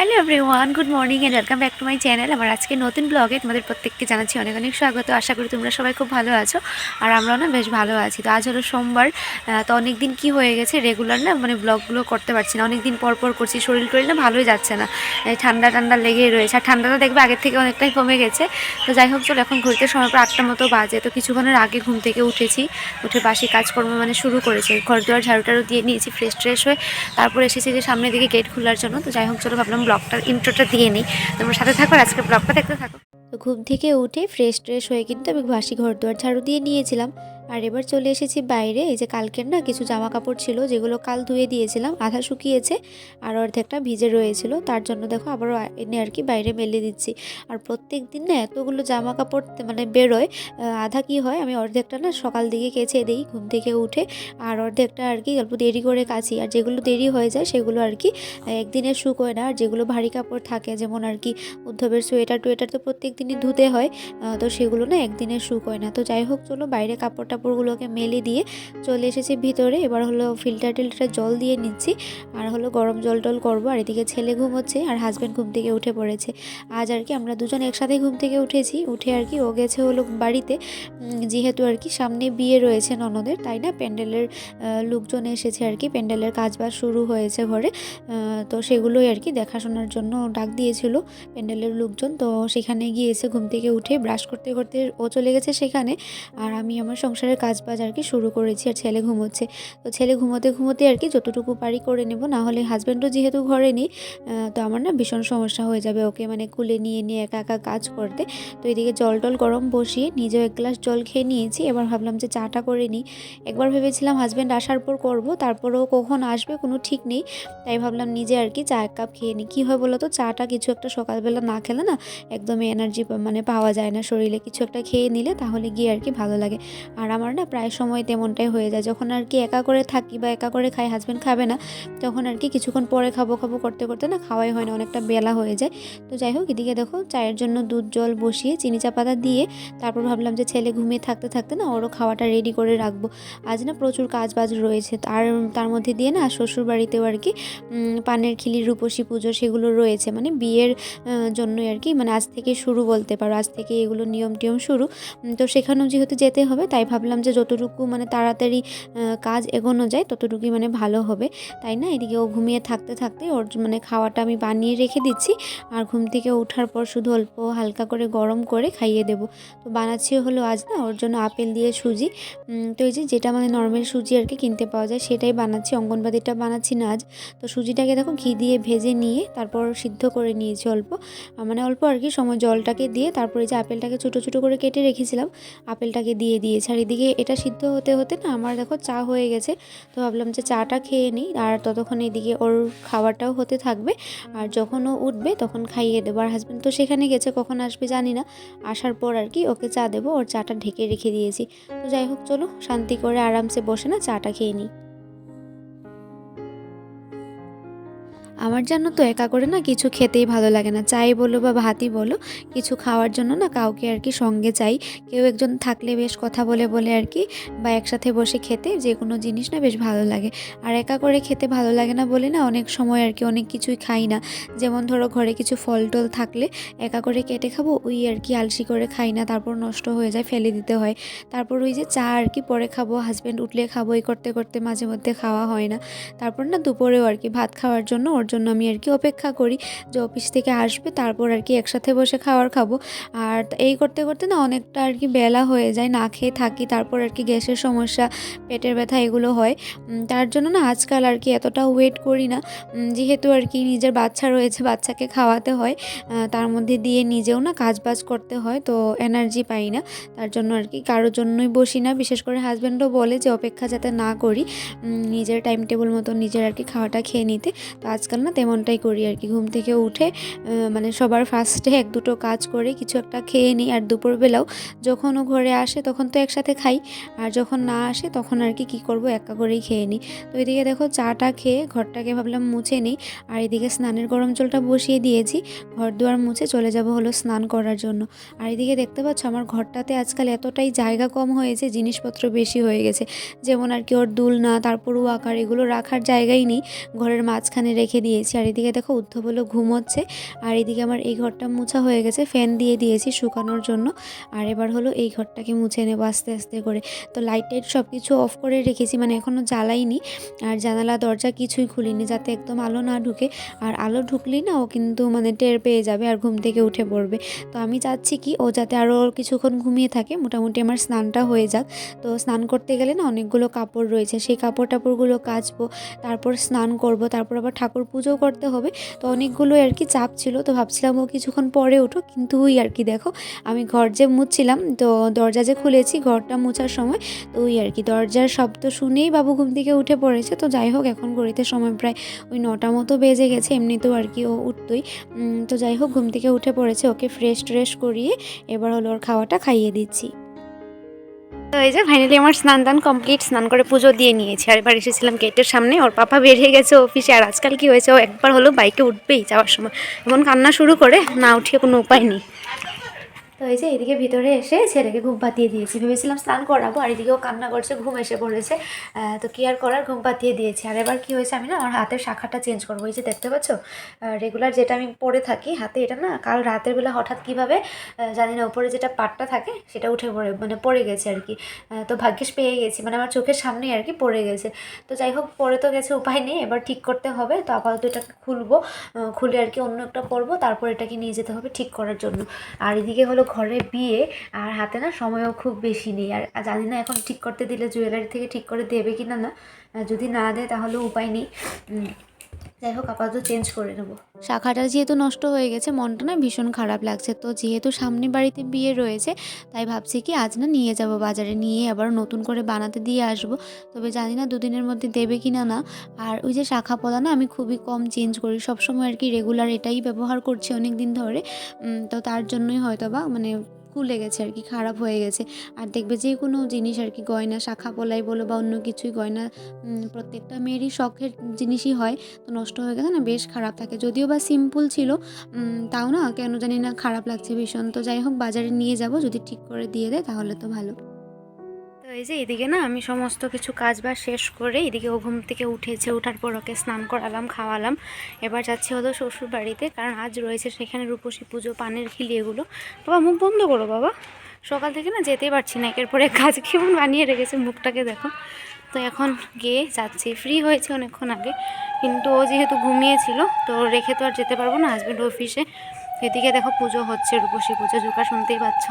Hello everyone good morning and welcome back to my channel আমার আজকে নতুন ব্লগে তোমাদের প্রত্যেককে জানাচ্ছি অনেক অনেক স্বাগত। আশা করি তোমরা সবাই খুব ভালো আছো আর আমরাও না বেশ ভালো আছি। তো আজ হলো সোমবার তো অনেক দিন কী হয়ে গেছে রেগুলার না মানে ব্লগগুলো করতে পারছি না। অনেক দিন পর পর করছি। শরীর টরীর না ভালোই যাচ্ছে না। ঠান্ডা ঠান্ডা লেগেই রয়েছে। আর ঠান্ডাটা দেখবে আগের থেকে অনেকটাই কমে গেছে। তো যাই হোক, চলো এখন ঘুরতে সময় প্রায় আটটা মতো বাজে। তো কিছুক্ষণের আগে ঘুম থেকে উঠেছি। উঠে বাসি কাজকর্ম মানে শুরু করেছে। ঘর দুয়ার ঝাড়ু টাড়ু দিয়ে নিয়েছি ফ্রেশ ট্রেশ হয়ে তারপর এসেছি যে সামনের দিকে গেট খোলার জন্য। তো যাই হোক, চলো ভাবলাম ব্লগটার ইন্ট্রোটা দিয়ে নিই। তোমরা সাথে থাকো আজকে ব্লগটা দেখতে থাকো। তো ঘুম থেকে উঠে ফ্রেশ ট্রেশ হয়ে কিন্তু আমি বাসি ঘর দুয়ার ঝাড়ু দিয়ে নিয়েছিলাম। আর এবার চলে এসেছি বাইরে, এই যে কালকের না কিছু জামা কাপড় ছিল যেগুলো কাল ধুয়ে দিয়েছিলাম, আধা শুকিয়েছে আর অর্ধেকটা ভিজে রয়েছিল, তার জন্য দেখো আবারও এনে আর কি বাইরে মেলে দিচ্ছি। আর প্রত্যেক দিন না এতগুলো জামা কাপড় মানে বেরোয় আধা কি হয় আমি অর্ধেকটা না সকাল দিকে কেচে দিই, ঘুম থেকে উঠে আর অর্ধেকটা আর কি অল্প দেরি করে কাচি। আর যেগুলো দেরি হয়ে যায় সেগুলো আর কি একদিনে শুকোয় না। আর যেগুলো ভারী কাপড় থাকে যেমন আর কি উদ্ধবের সোয়েটার, টোয়েটার তো প্রত্যেক দিনই ধুতে হয় তো সেগুলো না একদিনে শুকোয় না। তো যাই হোক, চলো বাইরে কাপড় টাপড়গুলোকে মেলে দিয়ে চলে এসেছি ভিতরে। এবার হলো ফিল্টার টিল্টার জল দিয়ে নিচ্ছি আর হলো গরম জল টল করব। আর এদিকে ছেলে ঘুমোচ্ছে আর হাজব্যান্ড ঘুম থেকে উঠে পড়েছে। আজ আর কি আমরা দুজন একসাথে ঘুম থেকে উঠেছি। উঠে আর কি ও গেছে হলো বাড়িতে। যেহেতু আর কি সামনে বিয়ে রয়েছে ননদের, তাই না? প্যান্ডেলের লোকজন এসেছে আর কি। প্যান্ডেলের কাজ বাজ শুরু হয়েছে ঘরে। তো সেগুলোই আর কি দেখাশোনার জন্য ডাক দিয়েছিল প্যান্ডেলের লোকজন। তো সেখানে গিয়েছে ঘুম থেকে উঠে ব্রাশ করতে করতে ও চলে গেছে সেখানে। আর আমি আমার সংসারের কাজ বাজ আর কি শুরু করেছি আর ছেলে ঘুমোচ্ছে। তো ছেলে ঘুমোতে ঘুমোতে আর কি যতটুকু পারি করে নেব, না হলে হাজব্যান্ডও যেহেতু ঘরে নেই তো আমার না ভীষণ সমস্যা হয়ে যাবে ওকে মানে কুলে নিয়ে নিয়ে একা একা কাজ করতে। তো এদিকে জল টল গরম বসিয়ে নিজেও এক গ্লাস জল খেয়ে নিয়েছি। এবার ভাবলাম যে চাটা করে নিই। একবার ভেবেছিলাম হাজব্যান্ড আসার পর করব, তারপরেও কখন আসবে কোনো ঠিক নেই। তাই ভাবলাম নিজে আর কি চা এক কাপ খেয়ে নিই। কী হয় বলো তো চাটা কিছু একটা সকালবেলা না খেলে না একদমই এনার্জি মানে পাওয়া যায় না শরীরে। কিছু একটা খেয়ে নিলে তাহলে গিয়ে আর কি ভালো লাগে। আর আমার না প্রায় সময় তেমনটাই হয়ে যায়। যখন আর কি একা করে থাকি বা একা করে খাই হাজব্যান্ড খাবে না, তখন আর কি কিছুক্ষণ পরে খাব খাব করতে করতে না খাওয়াই হয় না, অনেকটা বেলা হয়ে যায়। তো যাই হোক, এদিকে দেখো চায়ের জন্য দুধ, জল বসিয়ে চিনি চা পাতা দিয়ে তারপর ভাবলাম যে ছেলে ঘুমিয়ে থাকতে থাকতে না ওরও খাওয়াটা রেডি করে রাখব। আজ না প্রচুর কাজ বাজ রয়েছে, আর তার মধ্যে দিয়ে না শ্বশুর বাড়িতেও আর কি পানের খিলির রূপসী পুজো সেগুলো রয়েছে। মানে বিয়ের জন্যই আর কি মানে আজ থেকে শুরু বলতে পারো, আজ থেকে এগুলো নিয়ম টিয়ম শুরু তো সেখানেও যেহেতু যেতে হবে, তাই ভাবলাম যে যতটুকু মানে তাড়াতাড়ি কাজ এগোনো যায় ততটুকুই মানে ভালো হবে। তাই না? এদিকে ও ঘুমিয়ে থাকতে থাকতে ওর মানে খাওয়াটা আমি বানিয়ে রেখে দিচ্ছি। আর ঘুম থেকে ওঠার পর শুধু অল্প হালকা করে গরম করে খাইয়ে দেবো। তো বানাচ্ছি হলো আজ না ওর জন্য আপেল দিয়ে সুজি। তো এই যে যেটা মানে নর্মাল সুজি আর কি কিনতে পাওয়া যায় সেটাই বানাচ্ছি। অঙ্গনবাদিটা বানাচ্ছি না আজ। তো সুজিটাকে দেখো ঘি দিয়ে ভেজে নিয়ে তারপর সিদ্ধ করে নিয়েছি অল্প। মানে অল্প আর কি সময় জলটাকে দিয়ে তারপরে যে আপেলটাকে ছোটো ছোটো করে কেটে রেখেছিলাম, আপেলটাকে দিয়ে দিয়েছি। আর এদিকে এটা সিদ্ধ হতে হতে না আমার দেখো চা হয়ে গেছে। তো ভাবলাম যে চাটা খেয়ে নিই আর ততক্ষণ এদিকে ওর খাবারটাও হতে থাকবে। আর যখন ও উঠবে তখন খাইয়ে দেবো। আর হাজব্যান্ড তো সেখানে গেছে, কখন আসবে জানি না। আসার পর আর কি ওকে চা দেবো। ওর চাটা ঢেকে রেখে দিয়েছি। তো যাই হোক, চলো শান্তি করে আরামসে বসে না চাটা খেয়ে নিই। আমার জানো তো একা করে না কিছু খেতেই ভালো লাগে না। চাই বলো বা ভাতই বলো, কিছু খাওয়ার জন্য না কাউকে আর কি সঙ্গে চাই। কেউ একজন থাকলে বেশ কথা বলে বলে আর কি, বা একসাথে বসে খেতে যে কোনো জিনিস না বেশ ভালো লাগে। আর একা করে খেতে ভালো লাগে না বলে না অনেক সময় আর কি অনেক কিছুই খাই না। যেমন ধরো ঘরে কিছু ফল টল থাকলে একা করে কেটে খাব, ওই আর কি আলসি করে খাই না, তারপর নষ্ট হয়ে যায়, ফেলে দিতে হয়। তারপর ওই যে চা আর কি পরে খাব হাজব্যান্ড উঠলে খাব, এই করতে করতে মাঝে মধ্যে খাওয়া হয় না। তারপর না দুপুরেও আর কি ভাত খাওয়ার জন্য ওর জন্য আমি আর কি অপেক্ষা করি যে অফিস থেকে আসবে, তারপর আর কি একসাথে বসে খাবার খাব। আর এই করতে করতে না অনেকটা আর কি বেলা হয়ে যায়, না খেয়ে থাকি, তারপর আর কি গ্যাসের সমস্যা, পেটের ব্যথা এগুলো হয়। তার জন্য না আজকাল আর কি এতটা ওয়েট করি না। যেহেতু আর কি নিজের বাচ্চা রয়েছে, বাচ্চাকে খাওয়াতে হয় তার মধ্যে দিয়ে নিজেও না কাজ বাজ করতে হয়, তো এনার্জি পাই না। তার জন্য আর কি কারোর জন্যই বসি না, বিশেষ করে হাজব্যান্ডও বলে যে অপেক্ষা যাতে না করি নিজের টাইম টেবিল মতো নিজের আর কি খাওয়াটা খেয়ে নিতে। তো আজকাল না, তেমনটাই করি আর কি। ঘুম থেকে উঠে মানে সবার ফার্স্টে এক দুটো কাজ করে, কিছু একটা খেয়ে নিই আর দুপুরবেলাও। যখন ও ঘরে আসে তখন তো একসাথে খাই, আর যখন না আসে তখন আর কি, কী করব, একা করেই খেয়ে নিই। তো এদিকে দেখো চাটা খেয়ে ঘরটাকে ভাবলাম মুছে নিই, আর এদিকে স্নানের গরম জলটা বসিয়ে দিয়েছি, ঘর দুয়ার মুছে চলে যাব হলো স্নান করার জন্য। আর এদিকে দেখতে পাচ্ছ আমার ঘরটাতে আজকাল এতটাই জায়গা কম হয়েছে, জিনিসপত্র বেশি হয়ে গেছে। যেমন আর কি ওর দুলনা, তারপর আকার, এগুলো রাখার জায়গাই নেই। ঘরের মাঝখানে রেখে দিয়েছি। আর এদিকে দেখো উদ্ধ বলে ঘুমোচ্ছে। আর এদিকে আমার এই ঘরটা মুছা হয়ে গেছে, ফ্যান দিয়ে দিয়েছি শুকানোর জন্য। আর এবার হলো এই ঘরটাকে মুছে নেব আস্তে আস্তে করে। তো লাইট টাইট সব কিছু অফ করে রেখেছি মানে এখনও জ্বালাইনি। আর জানালা, দরজা কিছুই খুলিনি যাতে একদম আলো না ঢুকে। আর আলো ঢুকলেই না ও কিন্তু মানে টের পেয়ে যাবে আর ঘুম থেকে উঠে পড়বে। তো আমি চাচ্ছি কি ও যাতে আরও কিছুক্ষণ ঘুমিয়ে থাকে, মোটামুটি আমার স্নানটা হয়ে যাক। তো স্নান করতে গেলে না অনেকগুলো কাপড় রয়েছে। সেই কাপড় টাপড়গুলো কাচবো, তারপর স্নান করব, তারপর আবার ঠাকুর পুজো করতে হবে। তো অনেকগুলো আর কি চাপ ছিল। তো ভাবছিলাম ও কিছুক্ষণ পরে উঠো কিন্তু ওই আর কি দেখো, আমি ঘর যে মুছছিলাম, তো দরজা যে খুলেছি ঘরটা মোছার সময়, তো ওই আর কি দরজার শব্দ শুনেই বাবু ঘুম থেকে উঠে পড়েছে। তো যাই হোক, এখন ঘড়িতে সময় প্রায় ওই নটা মতো বেজে গেছে, এমনিতেও আর কি ও উঠতোই। তো যাই হোক, ঘুম থেকে উঠে পড়েছে। ওকে ফ্রেশ ট্রেশ করিয়ে এবার হলো ওর খাওয়াটা খাইয়ে দিচ্ছি। তো এই যে ফাইনালি আমার স্নান দান কমপ্লিট স্নান করে পুজো দিয়ে নিয়েছি। আর এবার এসেছিলাম গেটের সামনে, ওর পাপা বেরিয়ে গেছে অফিসে আর আজকাল কি হয়েছে, ও একবার হলো বাইকে উঠবেই যাওয়ার সময়। এমন কান্না শুরু করে, না উঠিয়ে কোনো উপায় নেই। তো এই যে এদিকে ভিতরে এসে ছেলেকে ঘুম পাতিয়ে দিয়েছি। ভেবেছিলাম স্নান করাবো, আর এদিকেও কান্না করছে, ঘুম এসে পড়েছে। তো কি আর করার? ঘুম পাতিয়ে দিয়েছি। আর এবার কি হয়েছে আমি না, আমার হাতের শাখাটা চেঞ্জ করব। এই যে দেখতে পাচ্ছ? রেগুলার যেটা আমি পরে থাকি হাতে, এটা না কাল রাতের বেলা হঠাৎ কীভাবে জানি না, উপরে যেটা পাটটা থাকে, সেটা উঠে পড়ে মানে পড়ে গেছে আর কি। তো ভাগ্যিস পেয়ে গেছি মানে আমার চোখের সামনেই আর কি পড়ে গেছে। তো যাই হোক, পরে তো গেছে, উপায় নেই, এবার ঠিক করতে হবে। তো আপাতত এটাকে খুলবো খুলে আর কি অন্য একটা পরবো, তারপর এটাকে নিয়ে যেতে হবে ঠিক করার জন্য। আর এদিকে হলো ঘরে বিয়ে আর হাতে না সময়ও খুব বেশি নেই। আর জানি না এখন ঠিক করতে দিলে জুয়েলারি থেকে ঠিক করে দেবে কি না। না যদি না দেয় তাহলে উপায় নেই। যাই হোক, আপাতত চেঞ্জ করে নেব। শাখাটা যেহেতু নষ্ট হয়ে গেছে, মনটা না ভীষণ খারাপ লাগছে। তো যেহেতু সামনে বাড়িতে বিয়ে রয়েছে, তাই ভাবছি কি আজ না নিয়ে যাব বাজারে, নিয়ে আবার নতুন করে বানাতে দিয়ে আসব। তবে জানি না দুদিনের মধ্যে দেবে কি না। না আর ওই যে শাখা পলা না আমি খুবই কম চেঞ্জ করি। সবসময় আর কি রেগুলার এটাই ব্যবহার করছি অনেক দিন ধরে তো তার জন্যই হয়তো বা মানে খুলে গেছে আর কি, খারাপ হয়ে গেছে। আর দেখবে যে কোনো জিনিস আর কি, গয়না, শাখা পলাই বলো বা অন্য কিছুই, গয়না প্রত্যেকটা মেয়েরই শখের জিনিসই হয়, তো নষ্ট হয়ে গেছে না বেশ খারাপ থাকে। যদিও বা সিম্পল ছিল তাও না কেন জানি না খারাপ লাগছে ভীষণ। তো যাই হোক, বাজারে নিয়ে যাব, যদি ঠিক করে দিয়ে দেয় তাহলে তো ভালো। এই যে এদিকে না আমি সমস্ত কিছু কাজ বাজ শেষ করে এদিকে ও ঘুম থেকে উঠেছে, ওঠার পর ওকে স্নান করালাম, খাওয়ালাম। এবার যাচ্ছি হলো শ্বশুর বাড়িতে কারণ আজ রয়েছে সেখানে রূপসী পুজো, পানের খিলি এগুলো। বাবা, মুখ বন্ধ করো বাবা। সকাল থেকে না যেতেই পারছি না একের পরে কাজ কেমন বানিয়ে রেখেছে মুখটাকে দেখো। তো এখন গিয়ে যাচ্ছি। ফ্রি হয়েছে অনেকক্ষণ আগে, কিন্তু ও যেহেতু ঘুমিয়েছিল, তো রেখে তো আর যেতে পারব না হাজব্যান্ড অফিসে এদিকে দেখো পুজো হচ্ছে, রূপসী পুজো জোকা শুনতেই পাচ্ছ।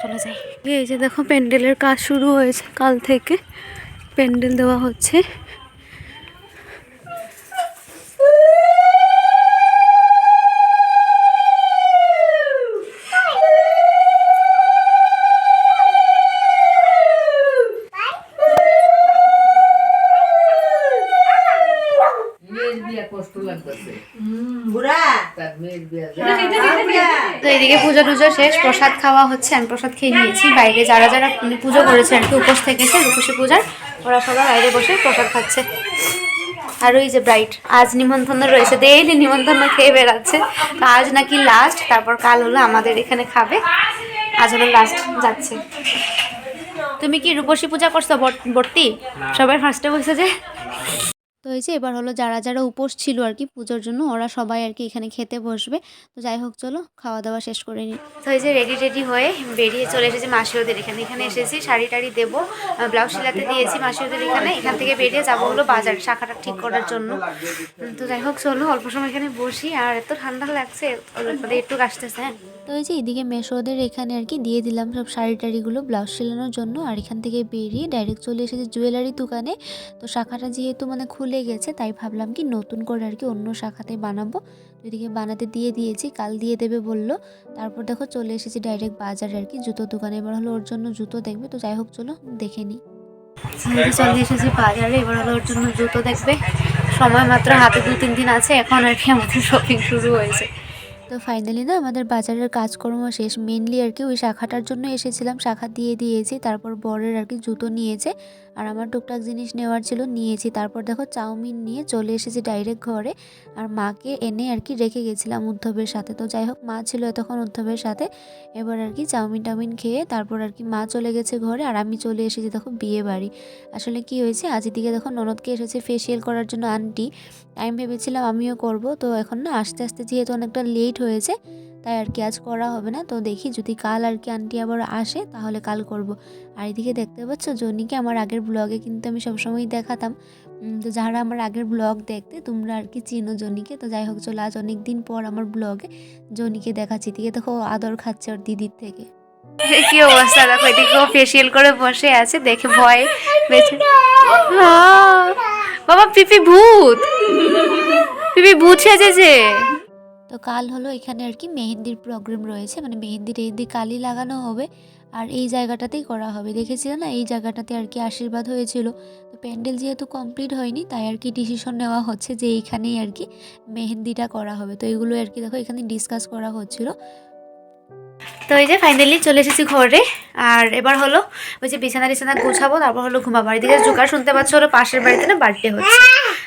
চলে যাই। এই যে দেখো প্যান্ডেলের কাজ শুরু হয়েছে কাল থেকে। প্যান্ডেল দেওয়া হচ্ছে। কষ্ট লাগতেছে। বুড়া। তো এদিকে পুজো টুজো শেষ প্রসাদ খাওয়া হচ্ছে আমি প্রসাদ খেয়ে নিয়েছি। বাইরে যারা যারা পুজো করেছে আর কি উপোস থেকেছে রূপসী পূজার ওরা সবাই বাইরে বসে প্রসাদ খাচ্ছে। আর ওই যে ব্রাইট আজ নিমন্ত্রণ রয়েছে ডেইলি নিমন্ত্রণ খেয়ে বেড়াচ্ছে। তো আজ নাকি লাস্ট তারপর কাল হলো আমাদের এখানে খাবে। আজ হলো লাস্ট যাচ্ছে। তুমি কি রূপসী পূজা করছ ভর্তি সবাই ফার্স্টে বসে যে তো এই যে এবার হলো যারা যারা উপোস ছিল আর কি পুজোর জন্য, ওরা সবাই আর কি এখানে খেতে বসবে। তো যাই হোক, চলো খাওয়া দাওয়া শেষ করে নিই তো এই যে রেডি রেডি হয়ে বেরিয়ে চলে এসেছি মাসিওদের এখানে। এখানে এসেছি, শাড়ি টাড়ি দেবো ব্লাউজ সিলাতে দিয়েছি মাসিওদের এখানে। এখান থেকে বেরিয়ে যাব হলো বাজার, শাখাটা ঠিক করার জন্য। তো যাই হোক, চলো অল্প সময় এখানে বসি। আর এত ঠান্ডা লাগছে একটু আসতেছে হ্যাঁ। তো এই যে এদিকে মেশোদের এখানে আর কি দিয়ে দিলাম সব শাড়ি টাড়িগুলো, ব্লাউজ সেলানোর জন্য। আর এখান থেকে বেরিয়ে ডাইরেক্ট চলে এসেছে জুয়েলারি দোকানে। তো শাখাটা যেহেতু মানে খুলে গেছে, তাই ভাবলাম কি নতুন করে আর কি অন্য শাখাতে বানাবো। এদিকে বানাতে দিয়ে দিয়েছি, কাল দিয়ে দেবে বলল। তারপর দেখো চলে এসেছি ডাইরেক্ট বাজারে আর কি জুতো দোকানে। এবার হলো ওর জন্য জুতো দেখবে। তো যাই হোক, চলো দেখে নিই। চলে এসেছি বাজারে। এবার হলো ওর জন্য জুতো দেখবে। সময় মাত্র হাতে দু তিন দিন আছে, এখন আর কি আমাদের শপিং শুরু হয়েছে। তো ফাইনালি না আমাদের বাজারের কাজকর্ম শেষ। মেনলি আর কি ওই শাখাটার জন্য এসেছিলাম। শাখা দিয়ে দিয়েছি, তারপর বরের আর কি জুতো নিয়েছে। আর আমার টুকটাক জিনিস নেওয়ার ছিল, নিয়েছি। তারপর দেখো চাউমিন নিয়ে চলে এসেছি ডাইরেক্ট ঘরে। আর মাকে এনে আর কি রেখে গেছিলাম উদ্ধবের সাথে। তো যাই হোক, মা ছিল তখন উদ্ধবের সাথে। এবার আর কি চাউমিন টাউমিন খেয়ে তারপর আর কি মা চলে গেছে ঘরে আর আমি চলে এসেছি দেখো বিয়ে বাড়ি। আসলে কি হয়েছে, আজ দিকে দেখো ননদকে এসেছে ফেসিয়াল করার জন্য আন্টি। আমি ভেবেছিলাম আমিও করব, তো এখন না আস্তে আস্তে যেহেতু অনেকটা লেট হয়েছে তাই আর কি আজ করা হবে না। তো দেখি যদি কাল আর কি আন্টি আবার আসে, তাহলে কাল করব। আর এদিকে দেখতে পাচ্ছ, জনিকে আমার আগের ব্লগে কিন্তু আমি সবসময় দেখাতাম। তো যারা আমার আগের ব্লগ দেখতে, তোমরা আর কি চিনো জনিকে। তো যাই হোক, চলো আজ অনেক দিন পর আমার ব্লগে জনিকে দেখাচ্ছি। দিকে দেখো আদর খাচ্ছে ওর দিদির থেকে। কি অবস্থা? দেখো, এদিকে ও ফেসিয়াল করে বসে আছে, দেখে ভয় বেঁচে। বাবা, পিপি ভূত। পিপি ভূত সেজেছে। তো কাল হলো এখানে আর কি মেহেন্দির প্রোগ্রাম রয়েছে মানে মেহেন্দি টেহেন্দি কালই লাগানো হবে আর এই জায়গাটাতেই করা হবে। দেখেছিলে না? এই জায়গাটাতে আর কি আশীর্বাদ হয়েছিল। তো প্যান্ডেল যেহেতু কমপ্লিট হয়নি, তাই আর কি ডিসিশন নেওয়া হচ্ছে যে এইখানেই আর কি মেহেন্দিটা করা হবে। তো এগুলো আর কি দেখো এখানে ডিসকাস করা হচ্ছিল। তো এই যে ফাইনালি চলে এসেছি ঘরে, আর এবার হলো ওই যে বিছানা টিছানা গুছাবো, তারপর হলো ঘুমাবো। এদিকে জোগাড় শুনতে পাচ্ছ হলো পাশের বাড়িতে না বার্থডে হচ্ছে।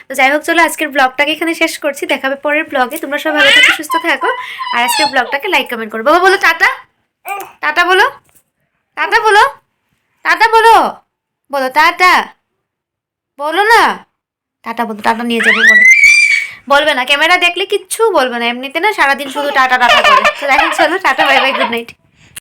তো যাই হোক, চলো আজকের ব্লগটাকে এখানে শেষ করছি। দেখাবে পরের ব্লগে তোমরা সবাই ভালো থাকো, সুস্থ থাকো। আর আজকের ব্লগটাকে লাইক কমেন্ট করো। বাবা, বলো, টাটা? টাটা বলো? টাটা বলো? টাটা বলো? বলো, টাটা? বলো না? টাটা বলো, টাটা নিয়ে যাব বলো। বলবে না, ক্যামেরা দেখলে কিচ্ছু বলবে না। এমনিতে না সারাদিন শুধু টাটা টাটা করে তো দেখেন চলো, tata bye bye good night